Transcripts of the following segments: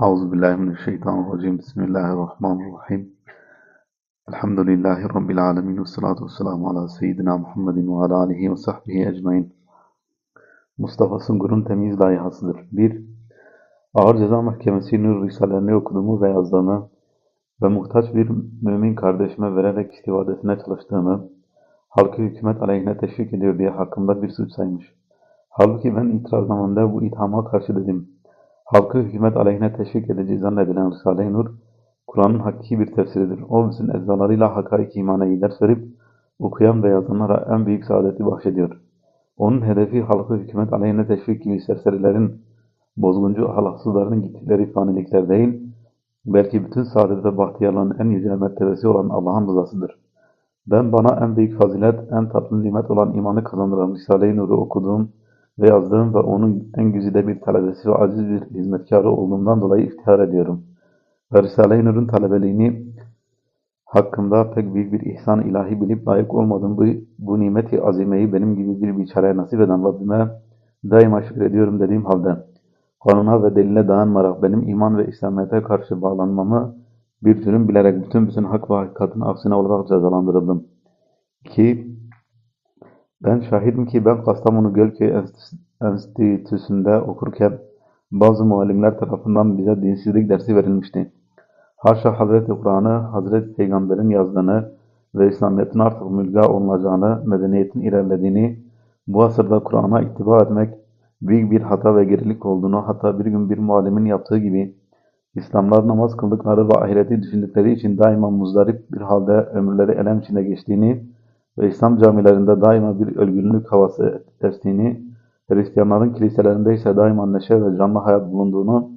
Euzubillahimineşşeytanirracim. Bismillahirrahmanirrahim. Elhamdülillahi Rabbil alemin. Ve salatu ve selamu ala seyyidina Muhammedin ve ala alihi ve sahbihi ecmain. Mustafa Sungur'un temiz layihasıdır. 1. Ağır Ceza Mahkemesi'nin risalelerini okuduğumu ve yazdığımı ve muhtaç bir mümin kardeşime vererek istivadesine çalıştığımı, halkı hükümet aleyhine teşvik ediyor diye hakkımda bir suç saymış. Halbuki ben itiraz itiraznamemde bu ithama karşı dedim. Halkı hükümet aleyhine teşvik edici zannedilen Risale-i Nur, Kur'an'ın hakiki bir tefsiridir. O bütün eczalarıyla hakaik imana iyiler serip, okuyan ve yazanlara en büyük saadeti bahşediyor. Onun hedefi halkı hükümet aleyhine teşvik gibi serserilerin, bozguncu ahlaksızların gittikleri fanilikler değil, belki bütün saadet ve bahtiyarlığın en yüce mertebesi olan Allah'ın rızasıdır. Ben bana en büyük fazilet, en tatlı nimet olan imanı kazandıran Risale-i Nur'u okuduğum ve yazdığım ve onun en güzide bir talebesi ve aziz bir hizmetkarı olduğumdan dolayı iftihar ediyorum. Ve Risale-i Nur'un talebeliğini hakkında pek büyük bir ihsan ilahi bilip layık olmadığım bu, bu nimeti azimeyi benim gibi bir biçareye nasip eden Rabbime daima şükrediyorum dediğim halde kanuna ve delile dayanmayarak benim iman ve İslamiyet'e karşı bağlanmamı bir türün bilerek bütün bütün hak ve hakikatin aksine olarak cezalandırıldım. 2. Ben şahidim ki ben Kastamonu Gölköy Enstitüsü'nde okurken bazı muallimler tarafından bize dinsizlik dersi verilmişti. Haşa Hazreti Kur'an'ı Hazreti Peygamber'in yazdığını ve İslamiyet'in artık mülga olunacağını, medeniyetin ilerlediğini, bu asırda Kur'an'a ittiba etmek büyük bir hata ve gerilik olduğunu, hatta bir gün bir muallimin yaptığı gibi İslamlar namaz kıldıkları ve ahireti düşündükleri için daima muzdarip bir halde ömürleri elem içinde geçtiğini ve İslam camilerinde daima bir ölgünlük havası estiğini, Hristiyanların kiliselerinde ise daima neşe ve canlı hayat bulunduğunu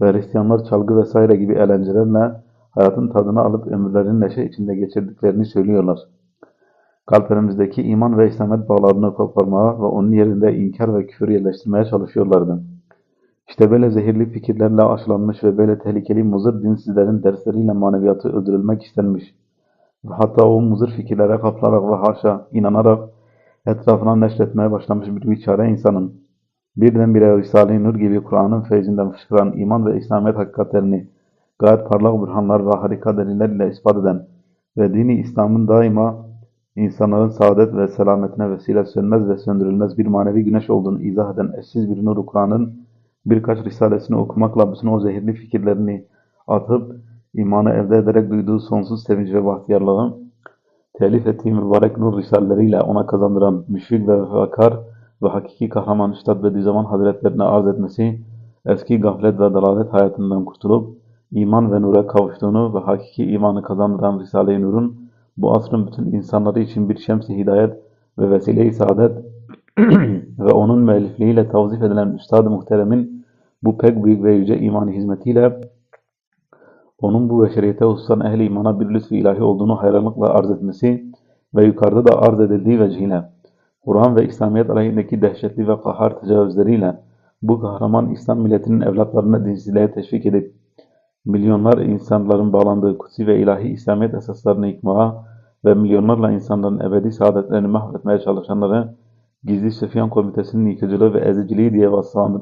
ve Hristiyanlar çalgı vesaire gibi eğlencelerle hayatın tadını alıp ömürlerini neşe içinde geçirdiklerini söylüyorlar. Kalplerimizdeki iman ve İslamiyet bağlarını koparmaya ve onun yerinde inkar ve küfür yerleştirmeye çalışıyorlardı. İşte böyle zehirli fikirlerle aşılanmış ve böyle tehlikeli muzır dinsizlerin dersleriyle maneviyatı öldürülmek istenmiş. Hatta o muzır fikirlere kapılarak ve haşa inanarak etrafına neşretmeye başlamış bir biçare insanın birdenbire Risale-i Nur gibi Kur'an'ın feyzinden fışkıran iman ve İslamiyet hakikatlerini gayet parlak burhanlar ve harika deliller ile ispat eden ve dini İslam'ın daima insanların saadet ve selametine vesile sönmez ve söndürülmez bir manevi güneş olduğunu izah eden eşsiz bir nuru Kur'an'ın birkaç risalesini okumakla bütün o zehirli fikirlerini atıp imanı elde ederek duyduğu sonsuz sevinç ve bahtiyarlığın telif ettiği mübarek nur risaleleriyle ona kazandıran müşfik ve vefakar ve hakiki kahraman Üstad Bediüzzaman Hazretlerine arz etmesi, eski gaflet ve dalalet hayatından kurtulup iman ve nura kavuştuğunu ve hakiki imanı kazandıran Risale-i Nur'un bu asrın bütün insanları için bir şems-i hidayet ve vesile-i saadet ve onun müellifliğiyle tavzif edilen Üstad-ı Muhterem'in bu pek büyük ve yüce iman hizmetiyle onun bu beşeriyete hususan ehli imana bir lütfu ilahi olduğunu hayranlıkla arz etmesi ve yukarıda da arz edildiği vecihle Kur'an ve İslamiyet aleyhindeki dehşetli ve kahar tecavüzleriyle bu kahraman İslam milletinin evlatlarını dinsizliğe teşvik edip milyonlar insanların bağlandığı kutsi ve ilahi İslamiyet esaslarını yıkmaya ve milyonlarla insanların ebedi saadetlerini mahvetmeye çalışanları Gizli Süfyan Komitesi'nin yıkıcılığı ve eziciliği diye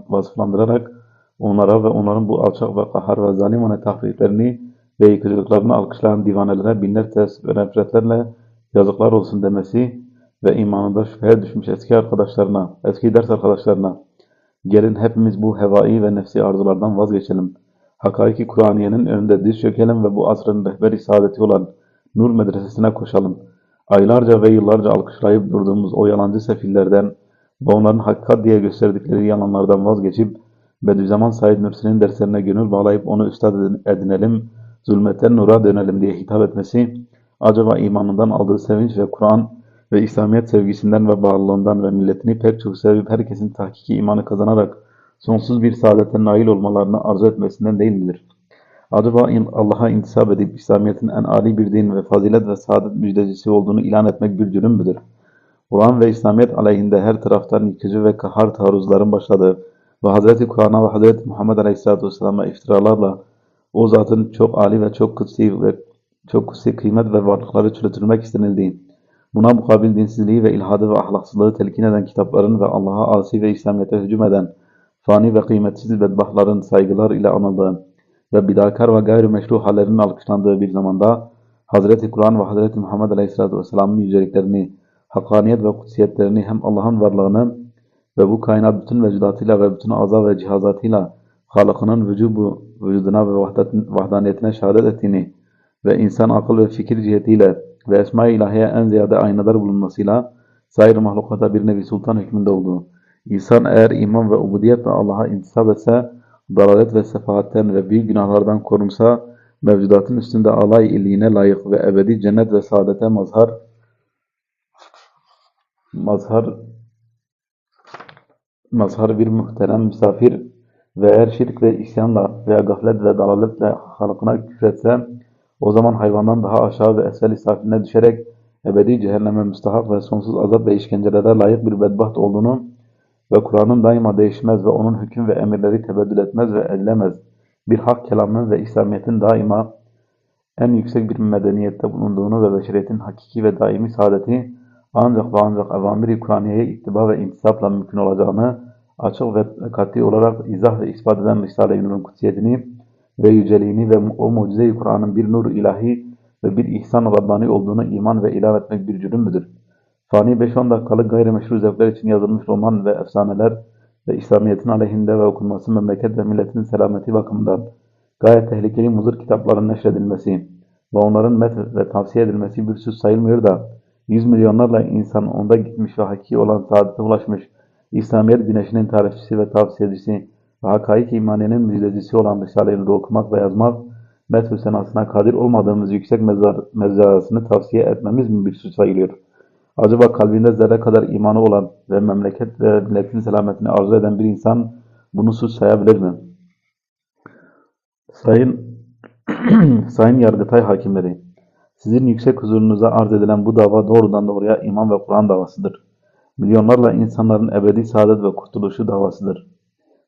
vasıflandırarak onlara ve onların bu alçak ve kahar ve zalimane tahriflerini ve yıkıcılıklarını alkışlayan divanelere binler teessüf ve nefretlerle yazıklar olsun demesi ve imanında şüpheye düşmüş eski arkadaşlarına, eski ders arkadaşlarına gelin hepimiz bu hevai ve nefsi arzulardan vazgeçelim. Hakaiki Kur'aniyenin önünde diz çökelim ve bu asrın rehberi saadeti olan Nur Medresesi'ne koşalım. Aylarca ve yıllarca alkışlayıp durduğumuz o yalancı sefillerden ve onların hakikat diye gösterdikleri yalanlardan vazgeçip Bediüzzaman Said Nursi'nin derslerine gönül bağlayıp onu üstad edinelim, zulmetten nura dönelim diye hitap etmesi, acaba imanından aldığı sevinç ve Kur'an ve İslamiyet sevgisinden ve bağlılığından ve milletini pek çok sevip herkesin tahkiki imanı kazanarak sonsuz bir saadete nail olmalarını arzu etmesinden değil midir? Acaba Allah'a intisap edip İslamiyet'in en âli bir din ve fazilet ve saadet müjdecisi olduğunu ilan etmek bir cürüm müdür? Kur'an ve İslamiyet aleyhinde her taraftan yıkıcı ve kahar taarruzların başladığı ve Hz. Kur'an'a ve Hz. Muhammed Aleyhisselatü Vesselam'a iftiralarla o zatın çok âli ve çok kutsi ve çok kutsi kıymet ve varlıkları çürütülmek istenildiği, buna mukabil dinsizliği ve ilhadı ve ahlaksızlığı telkin eden kitapların ve Allah'a asi ve İslamiyet'e hücum eden, fani ve kıymetsiz bedbahtların saygılar ile anıldığı, ve bidakar ve gayrimeşru hallerinin alkışlandığı bir zamanda Hazreti Kur'an ve Hazreti Muhammed Aleyhisselatü Vesselam'ın yüceliklerini, hakkaniyet ve kutsiyetlerini hem Allah'ın varlığını ve bu kainat bütün vücudatıyla ve bütün azam ve cihazatıyla Halık'ının vücubu, vücuduna ve vahdaniyetine şehadet ettiğini ve insan akıl ve fikir cihetiyle ve esma-i ilahiye en ziyade aynalar bulunmasıyla sair mahlukata bir nevi sultan hükmünde olduğu. İnsan eğer iman ve ubudiyetle Allah'a intisap etse, dalalet ve sefahatten ve büyük günahlardan korunsa, mevcudatın üstünde alay illiğine layık ve ebedi cennet ve saadete mazhar mazhar mazhar bir muhterem misafir ve eğer şirk ve isyanla veya gaflet ve dalaletle halkına küfretse, o zaman hayvandan daha aşağı ve esfel safiline düşerek ebedi cehenneme müstahak ve sonsuz azap ve işkencelere layık bir bedbaht olduğunu ve Kur'an'ın daima değişmez ve onun hüküm ve emirleri tebeddül etmez ve ellemez. Bir hak kelamının ve İslamiyet'in daima en yüksek bir medeniyette bulunduğunu ve beşeriyetin hakiki ve daimi saadeti ancak ve ancak evamiri Kur'aniye'ye ittiba ve intisapla mümkün olacağını açık ve kat'i olarak izah ve ispat eden Risale-i Nur'un kutsiyetini ve yüceliğini ve o mucize-i Kur'an'ın bir nur ilahi ve bir ihsan Rabbani olduğunu iman ve ilan etmek bir cürüm müdür? Fani 5-10 dakikalık gayrimeşru zevkler için yazılmış roman ve efsaneler ve İslamiyet'in aleyhinde ve okunması memleket ve milletin selameti bakımından gayet tehlikeli muzır kitapların neşredilmesi ve onların met ve tavsiye edilmesi bir söz sayılmıyor da yüz milyonlarla insan onda gitmiş ve hakiki olan saadete ulaşmış İslamiyet güneşinin tarifçisi ve tavsiyecisi ve hakaik imanenin müjdecisi olan Risale-i Nur'u okumak ve yazmak met senasına kadir olmadığımız yüksek mezar, mezarasını tavsiye etmemiz mi bir suç sayılıyor? Acaba kalbinde zerre kadar imanı olan ve memleket ve milletin selametini arzu eden bir insan bunu suç sayabilir mi? Sayın Sayın Yargıtay hakimleri, sizin yüksek huzurunuza arz edilen bu dava doğrudan doğruya iman ve Kur'an davasıdır. Milyonlarla insanların ebedi saadet ve kurtuluşu davasıdır.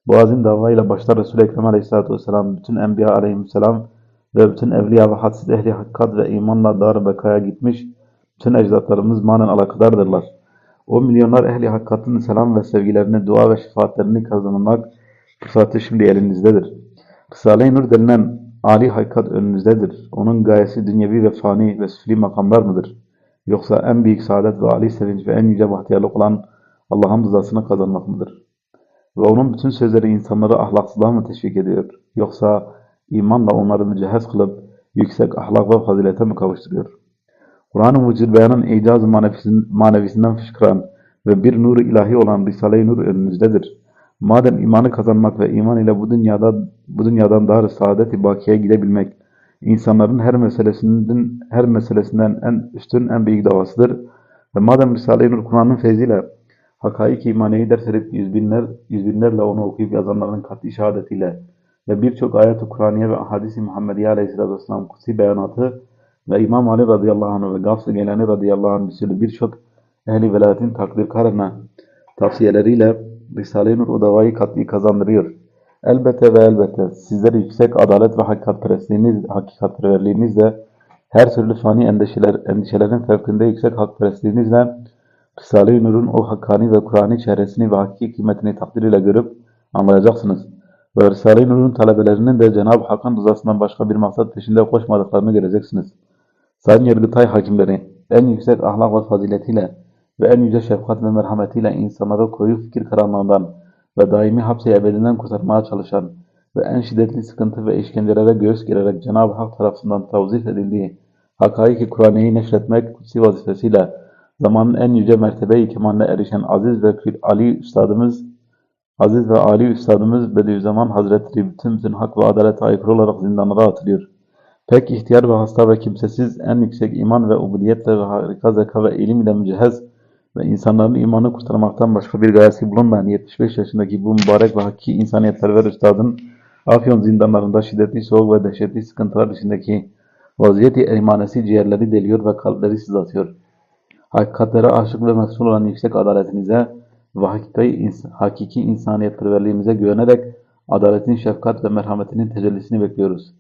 Bu azim davayla başta Resul-i Ekrem Aleyhisselatü Vesselam, bütün Enbiya Aleyhisselam ve bütün evliya ve hadsiz ehli hakkat ve imanla dar bekaya gitmiş, bütün ecdatlarımız manen alakadardırlar. O milyonlar ehli hakikatın selam ve sevgilerini, dua ve şefaatlerini kazanmak fırsatı şimdi elinizdedir. Risale-i Nur denilen âli hakikat önünüzdedir. Onun gayesi dünyevi ve fani ve süfli makamlar mıdır? Yoksa en büyük saadet ve âli sevinç ve en yüce bahtiyarlık olan Allah'ın rızasını kazanmak mıdır? Ve onun bütün sözleri insanları ahlaksızlığa mı teşvik ediyor? Yoksa imanla onları mücehhez kılıp yüksek ahlak ve fazilete mi kavuşturuyor? Kur'an-ı Mucid beyanın icaz manevisinden fışkıran ve bir nuru ilahi olan Risale-i Nur önünüzdedir. Madem imanı kazanmak ve iman ile bu dünyada bu dünyadan daha saadet-i bakiye gidebilmek insanların her meselesinden her meselesinden en üstün en büyük davasıdır ve madem Risale-i Nur Kur'an'ın feyziyle hakaik imaneyi ders edip yüz binler, yüz binlerle onu okuyup yazanların kat'i şehadetiyle ve birçok ayet-i Kur'aniye ve hadis-i Muhammediye aleyhisselatü vesselam kutsi beyanatı ve İmam Ali radıyallahu anh ve Gafs-ı Gelani radıyallahu anh bir birçok ehli velayetin takdirkarına tavsiyeleriyle Risale-i Nur o davayı kat'i kazandırıyor. Elbette ve elbette sizler yüksek adalet ve hakikatperestliğiniz, hakikatperverliğinizle her türlü fani endişeler, endişelerin fevkinde yüksek hakperestliğinizle Risale-i Nur'un o hakkani ve Kur'an'ı çehresini ve hakiki kıymetini takdir ile görüp anlayacaksınız. Ve Risale-i Nur'un talebelerinin de Cenab-ı Hakk'ın rızasından başka bir maksat peşinde koşmadıklarını göreceksiniz. Sayın Yargıtay hakimleri en yüksek ahlak ve faziletiyle ve en yüce şefkat ve merhametiyle insanları koyu fikir karanlığından ve daimi hapse ebedinden kurtarmaya çalışan ve en şiddetli sıkıntı ve işkencelere göğüs gererek Cenab-ı Hak tarafından tavzif edildiği hakaiki Kur'an'ı neşretmek kutsi vazifesiyle zamanın en yüce mertebe-i kemaline erişen aziz ve Ali Üstadımız Aziz ve Ali Üstadımız Bediüzzaman Hazretleri bütün bütün hak ve adalet aykırı olarak zindanlara atılıyor. Pek ihtiyar ve hasta ve kimsesiz en yüksek iman ve ubudiyetle ve harika zeka ve ilim ile mücehhez ve insanların imanı kurtarmaktan başka bir gayesi bulunmayan 75 yaşındaki bu mübarek ve hakiki insaniyetperver üstadın Afyon zindanlarında şiddetli soğuk ve dehşetli sıkıntılar içindeki vaziyeti imanesi ciğerleri deliyor ve kalpleri sızlatıyor. Hakikatlere aşık ve mesul olan yüksek adaletinize ve hakiki, hakiki insaniyetperverliğimize güvenerek adaletin, şefkat ve merhametinin tecellisini bekliyoruz.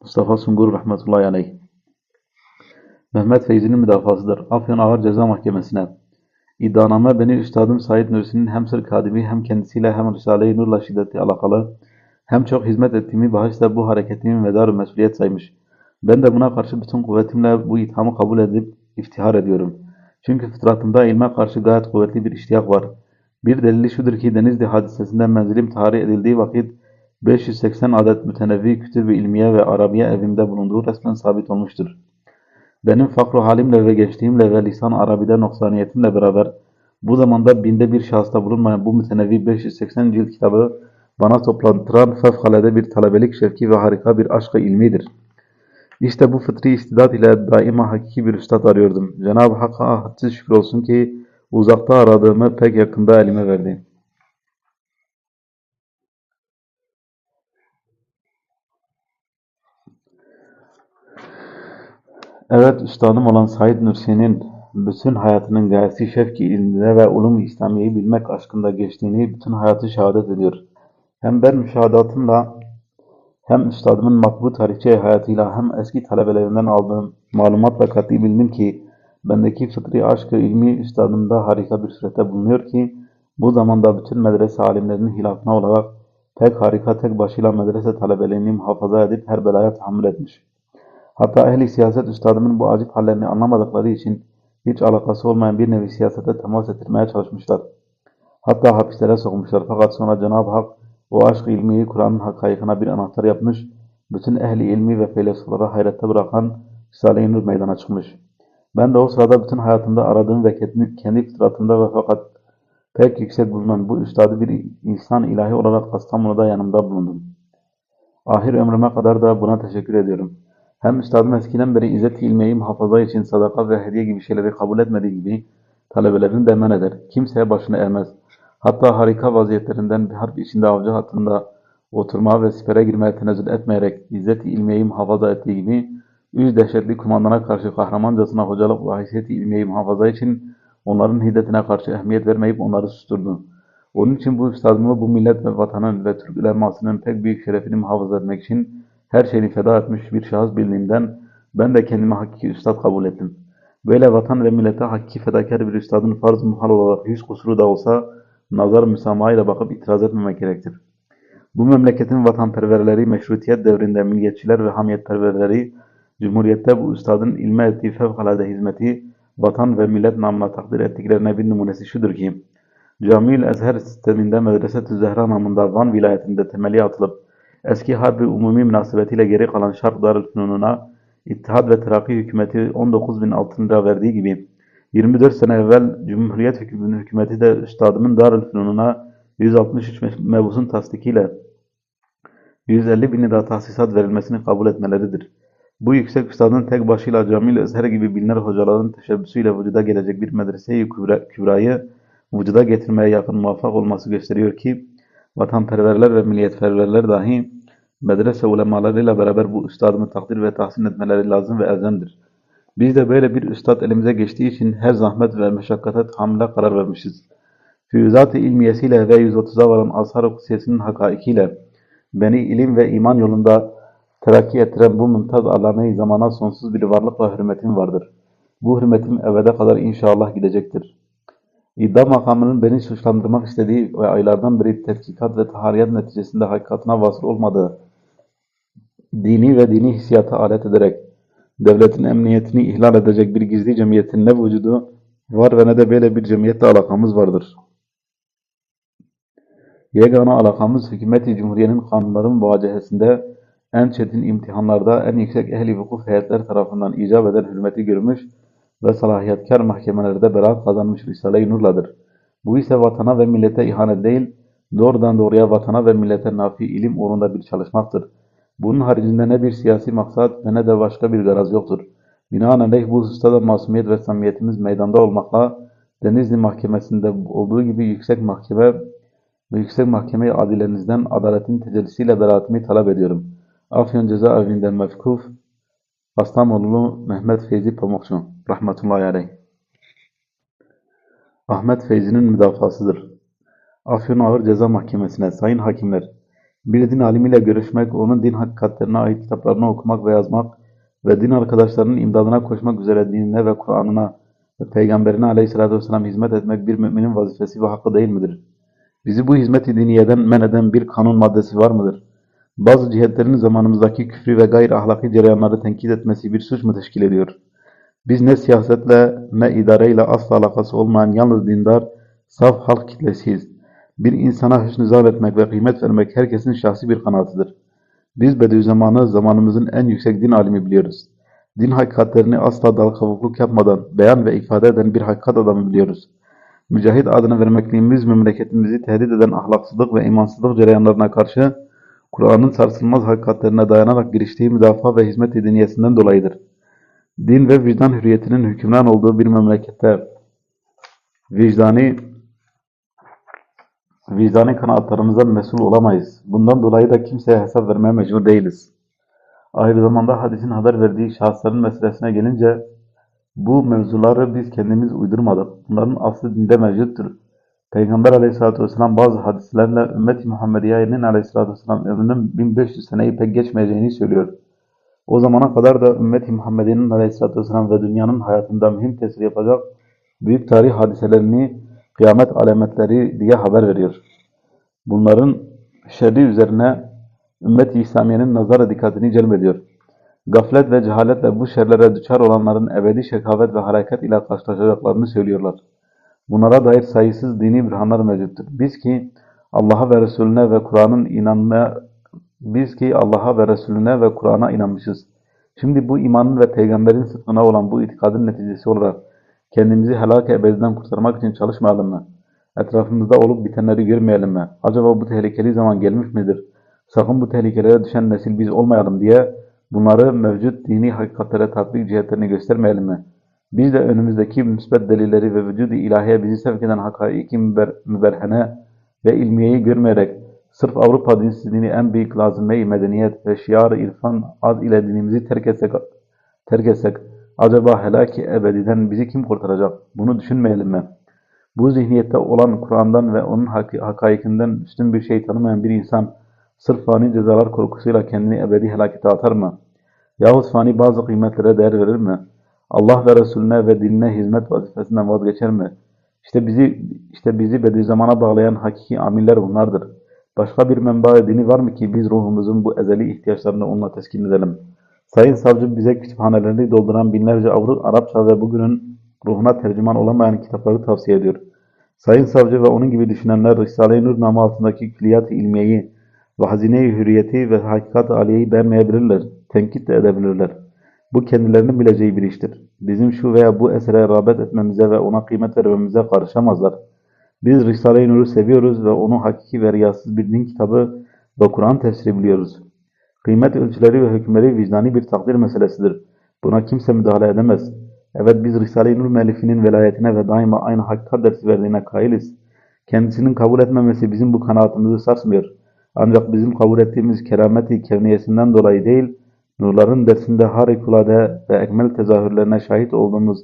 Mustafa Sungur rahmetullahi aleyh. Mehmet Feyzi'nin müdafasıdır. Afyon Ağır Ceza Mahkemesi'ne. İddianame beni Üstadım Said Nursi'nin hem sır kadimi hem kendisiyle hem Risale-i Nur'la şiddetli alakalı Hem çok hizmet ettiğimi bahis bu hareketimi medar mesuliyet saymış. Ben de buna karşı bütün kuvvetimle bu ithamı kabul edip iftihar ediyorum. Çünkü fıtratımda ilme karşı gayet kuvvetli bir iştiyak var. Bir delili şudur ki Denizli hadisesinden menzilim tarih edildiği vakit 580 adet mütenevvi kütüb-i ilmiye ve Arabiye evimde bulunduğu resmen sabit olmuştur. Benim fakru halimle ve gençliğimle ve lisan Arabi'de noksaniyetimle beraber bu zamanda binde bir şahısta bulunmayan bu mütenevvi 580 cilt kitabı bana toplantıran fevkalade bir talebelik şevki ve harika bir aşkı ilmidir. İşte bu fıtri istidat ile daima hakiki bir üstad arıyordum. Cenab-ı Hakk'a hadsiz şükür olsun ki uzakta aradığımı pek yakında elime verdi. Evet, üstadım olan Said Nursi'nin bütün hayatının gayesi şevki ilminde ve ulum İslamiye'yi bilmek aşkında geçtiğini bütün hayatı şehadet ediyor. Hem ben müşahadatımla hem üstadımın makbul tarihçi hayatıyla hem eski talebelerimden aldığım malumatla kat'i bildim ki bendeki fıtri aşkı ilmi üstadımda harika bir surette bulunuyor ki bu zamanda bütün medrese alimlerinin hilafına olarak tek harika tek başıyla medrese talebelerini muhafaza edip her belaya tahammül etmiş. Hatta ehli siyaset üstadımın bu acip hallerini anlamadıkları için hiç alakası olmayan bir nevi siyasete temas ettirmeye çalışmışlar. Hatta hapislere sokmuşlar. Fakat sonra Cenab-ı Hak o aşk ilmiyi Kur'an'ın hakaikine bir anahtar yapmış, bütün ehli ilmi ve felsefeleri hayrette bırakan Risale-i Nur meydana çıkmış. Ben de o sırada bütün hayatımda aradığım ve kendi fıtratımda ve fakat pek yüksek bulunan bu üstadı bir insan ilahi olarak Kastamonu'da yanımda bulundum. Ahir ömrüme kadar da buna teşekkür ediyorum. Hem üstadım eskiden beri izzet-i ilmiyeyi muhafaza için sadaka ve hediye gibi şeyleri kabul etmediği gibi talebelerini de men eder. Kimseye başını eğmez. Hatta harika vaziyetlerinden bir harp içinde avcı hattında oturma ve sipere girmeye tenezzül etmeyerek izzet-i ilmiyeyi muhafaza ettiği gibi üç dehşetli kumandana karşı kahramancasına hocalık ve haysiyet-i ilmiyeyi muhafaza için onların hiddetine karşı ehemmiyet vermeyip onları susturdu. Onun için bu üstadımı bu millet ve vatanın ve Türk ulemasının pek büyük şerefini muhafaza etmek için her şeyini feda etmiş bir şahıs bildiğimden ben de kendimi hakiki üstad kabul ettim. Böyle vatan ve millete hakiki fedakar bir üstadın farz muhal olarak yüz kusuru da olsa nazar müsamahayla bakıp itiraz etmemek gerektir. Bu memleketin vatanperverleri meşrutiyet devrinde milliyetçiler ve hamiyetperverleri Cumhuriyette bu üstadın ilme ettiği fevkalade hizmeti vatan ve millet namına takdir ettiklerine bir numunesi şudur ki Camiül Ezher sisteminde Medreset-ü Zehra namında Van vilayetinde temeli atılıp eski harbi umumi münasebetiyle geri kalan Şark Darülfünun'a İttihad ve Terakki hükümeti 19 bin altın verdiği gibi 24 sene evvel Cumhuriyet hükümeti de üstadımın Darülfünun'a 163 mebusun tasdikiyle 150 bin lira tahsisat verilmesini kabul etmeleridir. Bu yüksek üstadın tek başıyla Camil Özher gibi binler hocaların teşebbüsüyle vücuda gelecek bir medrese-i kübra, kübrayı vücuda getirmeye yakın muvaffak olması gösteriyor ki vatanperverler ve milliyetperverler dahi medrese ulemalarıyla beraber bu üstadımı takdir ve tahsin etmeleri lazım ve elzemdir. Biz de böyle bir üstad elimize geçtiği için her zahmet ve meşakkate tahammüle karar vermişiz. Füyüzat-ı ilmiyesiyle ve 130'a varan Ashar-ı Kudsiyesinin hakaikiyle beni ilim ve iman yolunda terakki ettiren bu mümtaz alame zamana sonsuz bir varlık ve hürmetim vardır. Bu hürmetim ebede kadar inşallah gidecektir. İddia makamının beni suçlandırmak istediği ve aylardan beri tetkikat ve tahariyat neticesinde hakikatına vasıl olmadığı dini ve dini hissiyata alet ederek devletin emniyetini ihlal edecek bir gizli cemiyetin ne vücudu var ve ne de böyle bir cemiyetle alakamız vardır. Yegana alakamız hükümeti cumhuriyenin kanunların muvacehesinde en çetin imtihanlarda en yüksek ehli vukuf heyetler tarafından icap eden hürmeti görmüş ve salahiyetkar mahkemelerde beraat kazanmış Risale-i Nur'ladır. Bu ise vatana ve millete ihanet değil, doğrudan doğruya vatana ve millete nafi ilim uğrunda bir çalışmaktır. Bunun haricinde ne bir siyasi maksat ve ne de başka bir garaz yoktur. Binaenaleyh bu hususta da masumiyet ve samimiyetimiz meydanda olmakla Denizli Mahkemesi'nde olduğu gibi yüksek mahkeme ve yüksek mahkeme adilerinizden adaletin tecellisiyle beraatimi talep ediyorum. Afyon Cezaevinden mevkuf Kastamonulu Mehmet Feyzi Pamukçu rahmetullahi aleyh. Ahmet Feyzi'nin müdafasıdır. Afyon Ağır Ceza Mahkemesi'ne sayın hakimler, bir din alimiyle görüşmek, onun din hakikatlerine ait kitaplarını okumak ve yazmak ve din arkadaşlarının imdadına koşmak üzere dinine ve Kur'an'ına ve Peygamberine aleyhissalatü vesselam hizmet etmek bir müminin vazifesi ve hakkı değil midir? Bizi bu hizmet-i diniyeden men eden bir kanun maddesi var mıdır? bazı cihetlerin zamanımızdaki küfrü ve gayri ahlaki cereyanları tenkit etmesi bir suç mu teşkil ediyor? Biz ne siyasetle ne idareyle asla alakası olmayan yalnız dindar, saf halk kitlesiyiz. Bir insana hüsnü zan etmek ve kıymet vermek herkesin şahsi bir kanaatıdır. Biz Bediüzzaman'ı zamanımızın en yüksek din alimi biliyoruz. Din hakikatlerini asla dal kavukluk yapmadan beyan ve ifade eden bir hakikat adamı biliyoruz. Mücahit adını vermekliğimiz memleketimizi tehdit eden ahlaksızlık ve imansızlık cereyanlarına karşı Kur'an'ın sarsılmaz hakikatlerine dayanarak giriştiği müdafaa ve hizmet diniyesinden dolayıdır. Din ve vicdan hürriyetinin hükümran olduğu bir memlekette vicdani vicdani kanaatlarımızdan mesul olamayız. Bundan dolayı da kimseye hesap vermeye mecbur değiliz. Aynı zamanda hadisin haber verdiği şahısların meselesine gelince bu mevzuları biz kendimiz uydurmadık. Bunların aslı dinde mevcuttur. Peygamber aleyhissalatü vesselam bazı hadislerle ümmet-i Muhammediye'nin aleyhissalatü vesselam ömrünün 1500 seneyi pek geçmeyeceğini söylüyor. O zamana kadar da ümmet-i Muhammediye'nin aleyhissalatü vesselam ve dünyanın hayatında mühim tesir yapacak büyük tarih hadiselerini kıyamet alametleri diye haber veriyor. Bunların şerri üzerine ümmet-i İslamiye'nin nazara dikkatini celbediyor. Gaflet ve cehaletle bu şerlere düçar olanların ebedi şekavet ve hareket ile karşılaşacaklarını söylüyorlar. Bunlara dair sayısız dini bürhanlar mevcuttur. Biz ki Allah'a ve Resulüne ve Kur'an'ın inanmaya biz ki Allah'a ve Resulüne ve Kur'an'a inanmışız. Şimdi bu imanın ve peygamberin sıdkına olan bu itikadın neticesi olarak kendimizi helak ebediden kurtarmak için çalışmayalım mı? Etrafımızda olup bitenleri görmeyelim mi? Acaba bu tehlikeli zaman gelmiş midir? Sakın bu tehlikelere düşen nesil biz olmayalım diye bunları mevcut dini hakikatlere tatbik cihetlerini göstermeyelim mi? Biz de önümüzdeki müsbet delilleri ve vücud-i ilahiye bizi sevk eden hakaiki müber, müberhene ve ilmiyeyi görmeyerek sırf Avrupa dinsizliğini en büyük lazime-i medeniyet ve şiar-ı irfan ad ile dinimizi terk etsek, terk etsek acaba helaki ebediden bizi kim kurtaracak? Bunu düşünmeyelim mi? Bu zihniyette olan Kur'an'dan ve onun hak hakaikinden üstün bir şey tanımayan bir insan sırf fani cezalar korkusuyla kendini ebedi helakete atar mı? Yahut fani bazı kıymetlere değer verir mi? Allah ve Resulüne ve dinine hizmet vazifesinden vazgeçer mi? İşte bizi işte bizi Bediüzzaman'a bağlayan hakiki amiller bunlardır. Başka bir menba dini var mı ki biz ruhumuzun bu ezeli ihtiyaçlarını onunla teskin edelim? Sayın Savcı bize kütüphanelerini dolduran binlerce Avru Arapça ve bugünün ruhuna tercüman olamayan kitapları tavsiye ediyor. Sayın Savcı ve onun gibi düşünenler Risale-i Nur namı altındaki külliyat-ı ilmiyeyi ve hazine-i hürriyeti ve hakikat-ı aliyeyi beğenmeyebilirler, tenkit de edebilirler. Bu kendilerinin bileceği bir iştir. Bizim şu veya bu esere rağbet etmemize ve ona kıymet vermemize karışamazlar. Biz Risale-i Nur'u seviyoruz ve onu hakiki ve riyasız bir din kitabı ve Kur'an tefsiri biliyoruz. Kıymet ölçüleri ve hükümleri vicdani bir takdir meselesidir. Buna kimse müdahale edemez. Evet biz Risale-i Nur müellifinin velayetine ve daima aynı hakikat dersi verdiğine kailiz. Kendisinin kabul etmemesi bizim bu kanaatimizi sarsmıyor. Ancak bizim kabul ettiğimiz kerameti kevniyesinden dolayı değil, nurların dersinde harikulade ve ekmel tezahürlerine şahit olduğumuz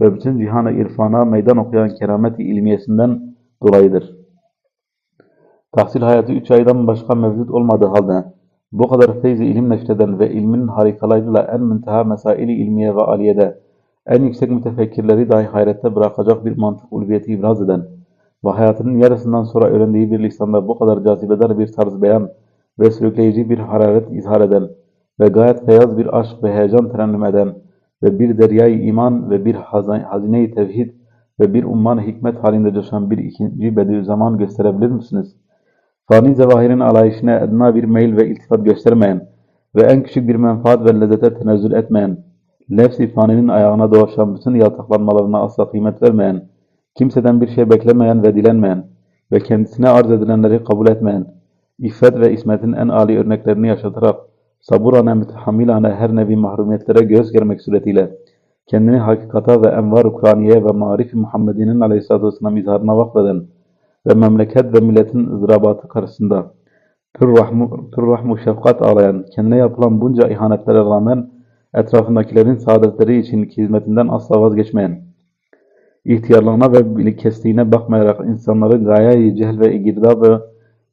ve bütün cihanı irfana meydan okuyan kerameti ilmiyesinden dolayıdır. Tahsil hayatı üç aydan başka mevcut olmadığı halde, bu kadar feyzi ilim neşreden ve ilmin harikalarıyla en münteha mesaili ilmiye ve aliyede, en yüksek mütefekkirleri dahi hayrette bırakacak bir mantık ulviyeti ibraz eden ve hayatının yarısından sonra öğrendiği bir lisanda bu kadar cazibedar bir tarz beyan ve sürükleyici bir hararet izhar eden ve gayet beyaz bir aşk ve heyecan terennüm eden ve bir deryayı iman ve bir hazine-i tevhid ve bir umman hikmet halinde coşan bir ikinci Bediüzzaman gösterebilir misiniz? Fani zevahirin alayişine edna bir meyil ve iltifat göstermeyen ve en küçük bir menfaat ve lezzete tenezzül etmeyen, nefs-i faninin ayağına dolaşan bütün yaltaklanmalarına asla kıymet vermeyen, kimseden bir şey beklemeyen ve dilenmeyen ve kendisine arz edilenleri kabul etmeyen, iffet ve ismetin en âli örneklerini yaşatarak, saburane mütehammilane her nevi mahrumiyetlere göz germek suretiyle, kendini hakikata ve envar-ı Kur'aniye ve marif-i Muhammed'inin aleyhissalatü vesselam izharına vakfeden ve memleket ve milletin ızdırabatı karşısında pür rahmu, pür rahmu şefkat ağlayan, kendine yapılan bunca ihanetlere rağmen etrafındakilerin saadetleri için hizmetinden asla vazgeçmeyen, ihtiyarlığına ve bilikesliğine bakmayarak insanları gaye-i cehl ve girdabı,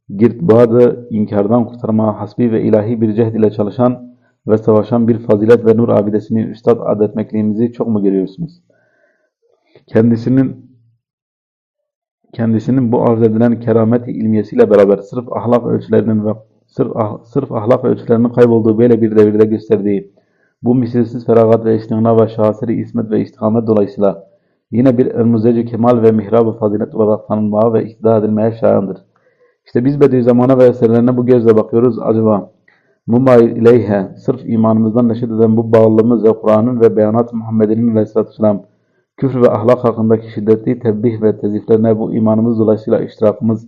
girtbadı inkardan kurtarma hasbi ve ilahi bir cehd ile çalışan ve savaşan bir fazilet ve nur abidesini üstad adetmekliğimizi çok mu görüyorsunuz? Kendisinin kendisinin bu arz edilen keramet ilmiyesiyle beraber sırf ahlak ölçülerinin ve sırf, ah- sırf ahlak ölçülerinin kaybolduğu böyle bir devirde gösterdiği bu misilsiz feragat ve istina ve şaheseri ismet ve istikamet dolayısıyla yine bir elmuzeci kemal ve mihrab-ı fazilet olarak tanınmaya ve iktidar edilmeye şayandır. İşte biz Bediüzzaman'a ve eserlerine bu gözle bakıyoruz. Acaba Mumayil ileyhe, sırf imanımızdan neşet eden bu bağlılığımız ve Kur'an'ın ve beyanat Muhammed'in aleyhissalatü vesselam küfür ve ahlak hakkındaki şiddetli tebbih ve teziflerine bu imanımız dolayısıyla iştirakımız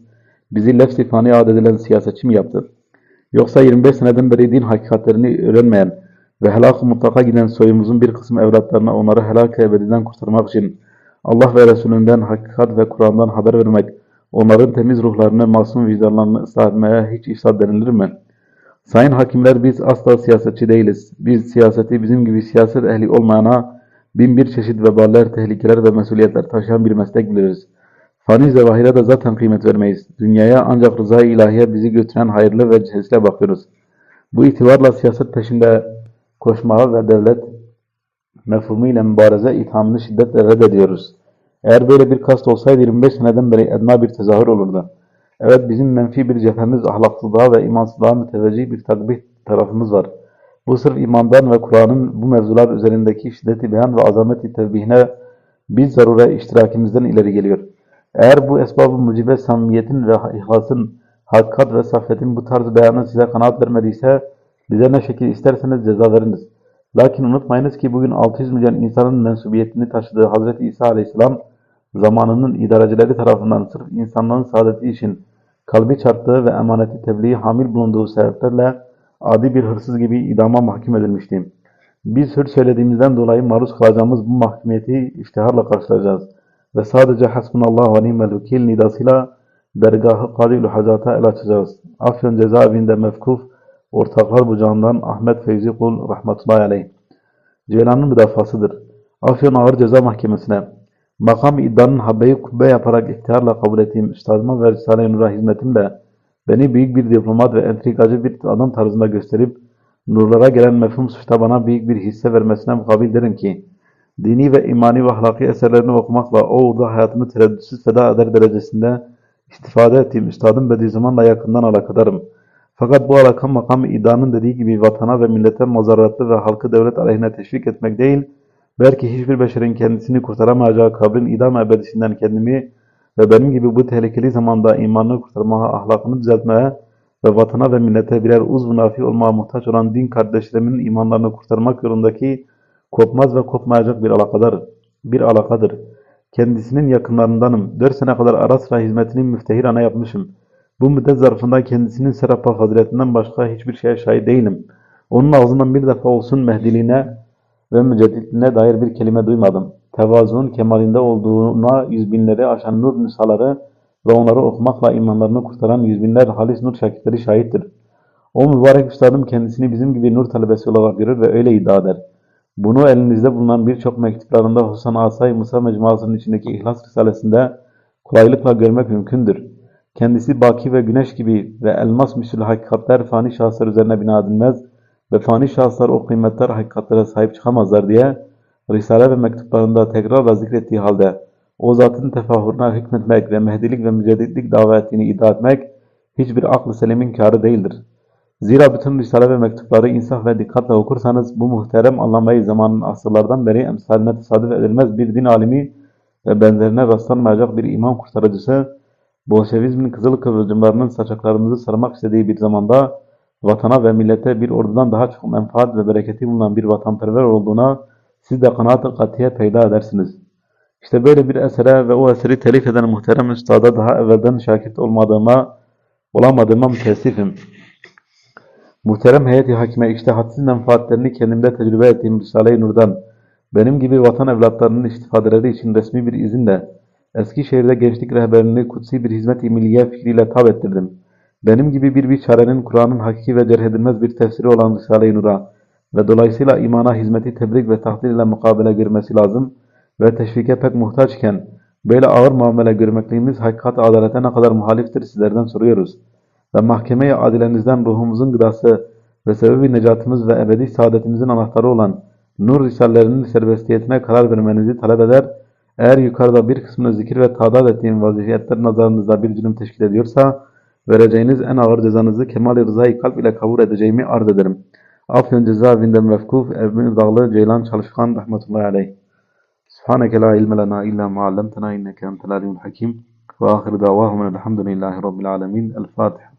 bizi lefz-i fani adet edilen siyasetçi mi yaptı? Yoksa 25 seneden beri din hakikatlerini öğrenmeyen ve helak-ı mutlaka giden soyumuzun bir kısmı evlatlarına onları helak-ı ebediden kurtarmak için Allah ve Resulünden hakikat ve Kur'an'dan haber vermek, onların temiz ruhlarını, masum vicdanlarını ıslah etmeye hiç ifsad denilir mi? Sayın hakimler biz asla siyasetçi değiliz. Biz siyaseti bizim gibi siyaset ehli olmayana bin bir çeşit veballer, tehlikeler ve mesuliyetler taşıyan bir meslek biliriz. Fani zevahire de zaten kıymet vermeyiz. Dünyaya ancak rıza-i ilahiye bizi götüren hayırlı ve cihazle bakıyoruz. Bu itibarla siyaset peşinde koşmaya ve devlet mefhumu mübareze ithamını şiddetle reddediyoruz. Eğer böyle bir kast olsaydı 25 seneden beri edna bir tezahür olurdu. Evet bizim menfi bir cephemiz ahlaksızlığa ve imansızlığa müteveccih bir takbih tarafımız var. Bu sırf imandan ve Kur'an'ın bu mevzular üzerindeki şiddeti beyan ve azameti tevbihine biz zarure iştirakimizden ileri geliyor. Eğer bu esbab-ı mucibe samimiyetin ve ihlasın, hakikat ve safetin bu tarz beyanı size kanaat vermediyse bize ne şekil isterseniz ceza veriniz. Lakin unutmayınız ki bugün 600 milyon insanın mensubiyetini taşıdığı Hz. İsa Aleyhisselam zamanının idarecileri tarafından sırf insanlığın saadeti için kalbi çarptığı ve emaneti tebliği hamil bulunduğu sebeplerle adi bir hırsız gibi idama mahkum edilmişti. Biz hür söylediğimizden dolayı maruz kalacağımız bu mahkumiyeti iştiharla karşılayacağız ve sadece hasbunallah ve ni'mel vekil nidasıyla dergahı kadil hacata el açacağız. Afyon cezaevinde mevkuf ortaklar bucağından Ahmet Feyzi Kul rahmetullahi aleyh. Ceylan'ın müdafasıdır. Afyon Ağır Ceza Mahkemesi'ne makam iddianın habbeyi kubbe yaparak ihtiharla kabul ettiğim üstadıma ve Risale-i Nur'a hizmetimle beni büyük bir diplomat ve entrikacı bir adam tarzında gösterip nurlara gelen mefhum suçta bana büyük bir hisse vermesine mukabil derim ki dini ve imani ve ahlaki eserlerini okumakla o uğurda hayatımı tereddütsüz feda eder derecesinde istifade ettiğim üstadım Bediüzzaman'la yakından alakadarım. Fakat bu alaka makamı iddianın dediği gibi vatana ve millete mazarratlı ve halkı devlet aleyhine teşvik etmek değil, belki hiçbir beşerin kendisini kurtaramayacağı kabrin idam ebedisinden kendimi ve benim gibi bu tehlikeli zamanda imanını kurtarmaya, ahlakını düzeltmeye ve vatana ve millete birer uzvu nafi olmaya muhtaç olan din kardeşlerimin imanlarını kurtarmak yolundaki kopmaz ve kopmayacak bir alakadır. Bir alakadır. Kendisinin yakınlarındanım. Dört sene kadar ara sıra hizmetini müftehir ana yapmışım. Bu müddet zarfında kendisinin serapa faziletinden başka hiçbir şeye şahit değilim. Onun ağzından bir defa olsun mehdiliğine ve mücedditliğine dair bir kelime duymadım. Tevazuun kemalinde olduğuna yüz binleri aşan nur nüshaları ve onları okumakla imanlarını kurtaran yüz binler halis nur şakirtleri şahittir. O mübarek üstadım kendisini bizim gibi nur talebesi olarak görür ve öyle iddia eder. Bunu elinizde bulunan birçok mektuplarında Husan Asay Musa Mecmuası'nın içindeki İhlas Risalesi'nde kolaylıkla görmek mümkündür. Kendisi baki ve güneş gibi ve elmas misül hakikatler fani şahıslar üzerine bina edilmez ve fani şahıslar o kıymetler hakikatlere sahip çıkamazlar diye Risale ve mektuplarında tekrarla zikrettiği halde o zatın tefahürüne hükmetmek ve mehdilik ve mücedditlik dava ettiğini iddia etmek hiçbir aklı selimin kârı değildir. Zira bütün Risale ve mektupları insaf ve dikkatle okursanız bu muhterem anlamayı zamanın asırlardan beri emsaline tesadüf edilmez bir din alimi ve benzerine rastlanmayacak bir imam kurtarıcısı, Bolşevizmin kızıl kıvılcımlarının saçaklarımızı sarmak istediği bir zamanda vatana ve millete bir ordudan daha çok menfaat ve bereketi bulunan bir vatanperver olduğuna siz de kanaat-ı katiye peyda edersiniz. İşte böyle bir esere ve o eseri telif eden muhterem üstada daha evvelden şakit olmadığıma, olamadığıma müteessifim. Muhterem heyeti hakime iştihatsız menfaatlerini kendimde tecrübe ettiğim Risale-i Nur'dan, benim gibi vatan evlatlarının istifadeleri için resmi bir izinle, Eskişehir'de gençlik rehberliğini kutsi bir hizmet-i milliye fikriyle tab ettirdim. Benim gibi bir biçarenin Kur'an'ın hakiki ve cerh bir tefsiri olan Risale-i Nur'a ve dolayısıyla imana hizmeti tebrik ve takdir ile mukabele görmesi lazım ve teşvike pek muhtaçken böyle ağır muamele görmekliğimiz hakikat adalete ne kadar muhaliftir sizlerden soruyoruz. Ve mahkemeye adilenizden ruhumuzun gıdası ve sebebi necatımız ve ebedi saadetimizin anahtarı olan nur risallerinin serbestiyetine karar vermenizi talep eder. Eğer yukarıda bir kısmını zikir ve tadat ettiğim vazifiyetler nazarınızda bir cürüm teşkil ediyorsa Vereceğiniz en ağır cezanızı kemal-i rızayı kalp ile kabul edeceğimi arz ederim. Afyon cezaevinde mevkuf Emir Dağlı Ceylan Çalışkan rahmetullahi aleyh. Subhaneke la ilme lena illa ma allamtena inneke entel alimul hakim. Ve ahir davahum elhamdülillahi rabbil alemin. El Fatiha.